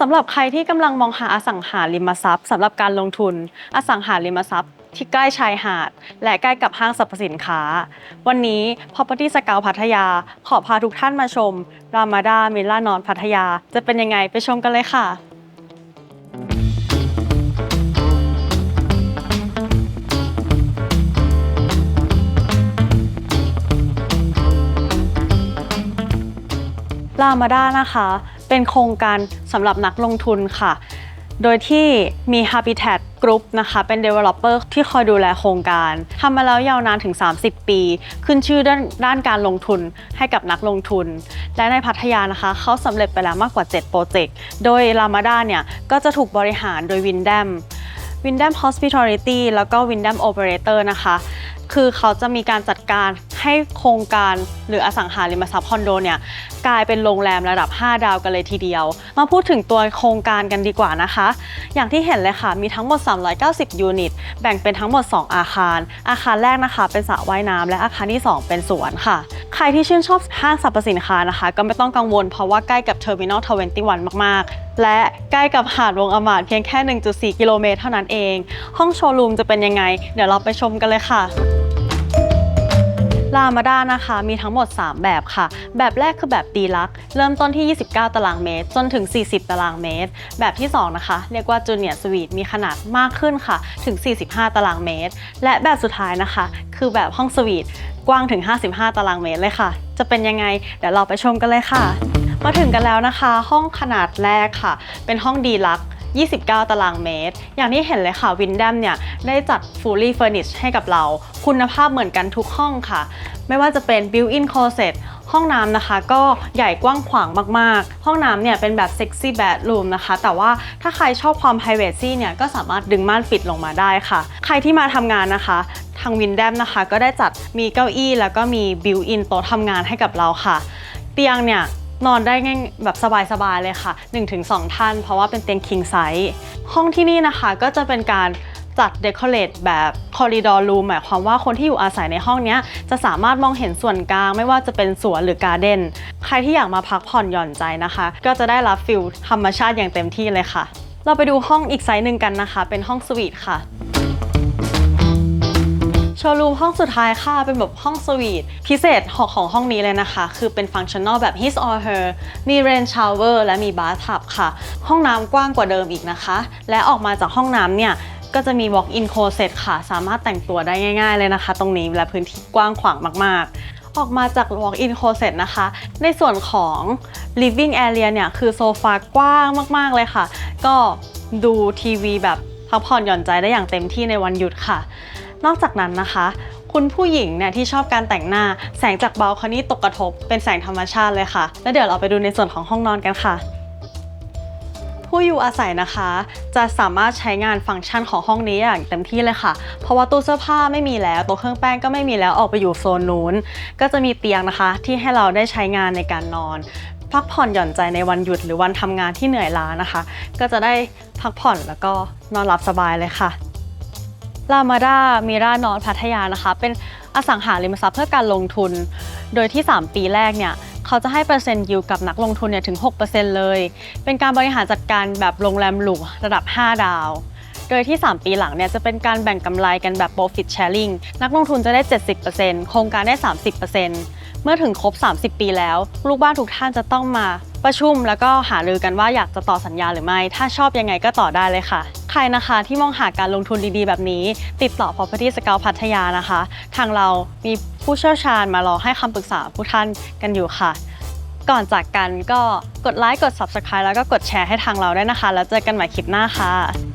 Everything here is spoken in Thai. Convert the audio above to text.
สำหรับใครที่กำลังมองหาอสังหาริมทรัพย์สำหรับการลงทุน อสังหาริมทรัพย์ที่ใกล้ชายหาด และใกล้กับห้างสรรพสินค้า วันนี้ Property Scout พัทยา ขอพาทุกท่านมาชม Ramada m i l l a n o n พัทยา จะเป็นยังไงไปชมกันเลยค่ะลามาด้านะคะ เป็นโครงการสำหรับนักลงทุนค่ะ โดยที่มี Habitat Group นะคะ เป็น Developer ที่คอยดูแลโครงการทำมาแล้วยาวนานถึง 30 ปี ขึ้นชื่อด้านด้านการลงทุนให้กับนักลงทุน และในพัทยานะคะเขาสำเร็จไปแล้วมากกว่า 7 โปรเจกต์ โดย Ramada เนี่ย ก็จะถูกบริหารโดย Windham Windham Hospitality แล้วก็ Windham Operator นะคะ คือเขาจะมีการจัดการ ให้โครงการหรืออสังหาริมทรัพย์คอนโดเนี่ยกลายเป็นโรงแรมระดับ 5 ดาวกันเลยทีเดียว มาพูดถึงตัวโครงการกันดีกว่านะคะ อย่างที่เห็นเลยค่ะมีทั้งหมด 390 ยูนิต แบ่งเป็นทั้งหมด 2 อาคาร อาคารแรกนะคะเป็นสระว่ายน้ำและอาคารที่ 2 เป็นสวนค่ะ ใครที่ชื่นชอบห้างสรรพสินค้านะคะ ก็ไม่ต้องกังวลเพราะว่าใกล้กับ Terminal 21มาก ๆ และใกล้กับหาดวงอมาดเพียงแค่ 1.4 กิโลเมตรเท่านั้นเอง ห้องโชว์รูมจะเป็นยังไง เดี๋ยวเราไปชมกันเลยค่ะ ลามาด้านะคะ มีทั้งหมด 3 แบบค่ะ แบบแรกคือแบบดีลัก เริ่มต้นที่ 29 ตารางเมตร จนถึง 40 ตารางเมตร แบบที่ 2 นะคะ เรียกว่าจูเนียร์สวีทมีขนาดมากขึ้นค่ะ ถึง 45 ตารางเมตร และแบบสุดท้ายนะคะ คือแบบห้องสวีทกว้างถึง 55 ตารางเมตรเลยค่ะ จะเป็นยังไง เดี๋ยวเราไปชมกันเลยค่ะ มาถึงกันแล้วนะคะ ห้องขนาดแรกค่ะ เป็นห้องดีลัก 29 ตารางเมตร อย่างที่เห็นเลยค่ะวินดัมเนี่ยได้จัด fully furnished ให้กับเรา คุณภาพเหมือนกันทุกห้องค่ะ ไม่ว่าจะเป็น built-in closet ห้องน้ำนะคะก็ใหญ่กว้างขวางมากๆ ห้องน้ำเนี่ยเป็นแบบ sexy bedroom นะคะ แต่ว่าถ้าใครชอบความ privacy เนี่ยก็สามารถดึงม่านปิดลงมาได้ค่ะ ใครที่มาทำงานนะคะ ทางวินดัมนะคะ ก็ได้จัดมีเก้าอี้แล้วก็มี built-in โต๊ะทำงานให้กับเราค่ะ เตียงเนี่ย นอนได้ง่ายแบบสบายๆเลยค่ะ 1-2 ท่าน เพราะว่าเป็นเตียง king size ห้องที่นี่นะคะก็จะเป็นการจัดเดคอเรทแบบคอริดอร์รูมหมายความว่าคนที่อยู่อาศัยในห้องนี้จะสามารถมองเห็นส่วนกลาง ไม่ว่าจะเป็นสวนหรือการ์เด้นใครที่อยากมาพักผ่อนหย่อนใจนะคะ ก็จะได้รับฟิลธรรมชาติอย่างเต็มที่เลยค่ะ เราไปดูห้องอีกไซส์หนึ่งกันนะคะ เป็นห้องสวีทค่ะ โชว์รูมห้องสุดท้ายค่ะ เป็นแบบห้องสวีทพิเศษของของห้องนี้เลยนะคะ คือเป็นฟังชั่น a ลแบบ his or her มี rain shower และมี bath ค่ะ ห้องน้ำกว้างกว่าเดิมอีกนะคะ และออกมาจากห้องน้ำเนี่ยก็จะมี walk in closet ค่ะ สามารถแต่งตัวได้ง่าย ๆ เลยนะคะ ตรงนี้และพื้นที่กว้างขวางมาก ๆออกมาจาก walk in closet นะคะ ในส่วนของ living area เนี่ย คือโซฟากว้างมาก ๆ เลยค่ะ ก็ดูทีวีแบบพักผ่อนหย่อนใจได้อย่างเต็มที่ในวันหยุดค่ะ นอกจากนั้นนะคะ คุณผู้หญิงเนี่ยที่ชอบการแต่งหน้า แสงจากเบลคอนี่ตกกระทบ เป็นแสงธรรมชาติเลยค่ะ แล้วเดี๋ยวเราไปดูในส่วนของห้องนอนกันค่ะผู้อยู่อาศัยนะคะ จะสามารถใช้งานฟังก์ชันของห้องนี้อย่างเต็มที่เลยค่ะ เพราะว่าตู้เสื้อผ้าไม่มีแล้วโต๊ะเครื่องแป้งก็ไม่มีแล้วออกไปอยู่โซนนู้น ก็จะมีเตียงนะคะ ที่ให้เราได้ใช้งานในการนอน พักผ่อนหย่อนใจในวันหยุดหรือวันทำงานที่เหนื่อยล้านะคะ ก็จะได้พักผ่อนแล้วก็นอนหลับสบายเลยค่ะ ลามาดามิรานอนพัทยานะคะ เป็นอสังหาริมทรัพย์เพื่อการลงทุน โดยที่ 3 ปีแรกเนี่ยเขาจะให้เปอร์เซ็นต์ยิวกับนักลงทุนเนี่ยถึง 6%เลย เป็นการบริหารจัดการแบบโรงแรมหรูระดับ 5 ดาว โดยที่ 3 ปีหลังเนี่ยจะเป็นการแบ่งกำไรกันแบบ profit sharing นักลงทุนจะได้ 70%โครงการได้ 30%เมื่อถึงครบ 30 ปีแล้ว ลูกบ้านทุกท่านจะต้องมา ประชุมแล้วก็หารือกันว่าอยากจะต่อสัญญาหรือไม่ ถ้าชอบยังไงก็ต่อได้เลยค่ะ ใครนะคะที่มองหาการลงทุนดีๆ แบบนี้ ติดต่อ Property Scout พัทยานะคะ ทางเรามีผู้เชี่ยวชาญมารอให้คำปรึกษาผู้ท่านกันอยู่ค่ะ ก่อนจากกันก็กดไลค์กด Subscribe แล้วก็กดแชร์ให้ทางเราได้นะคะ แล้วเจอกันใหม่คลิปหน้าค่ะ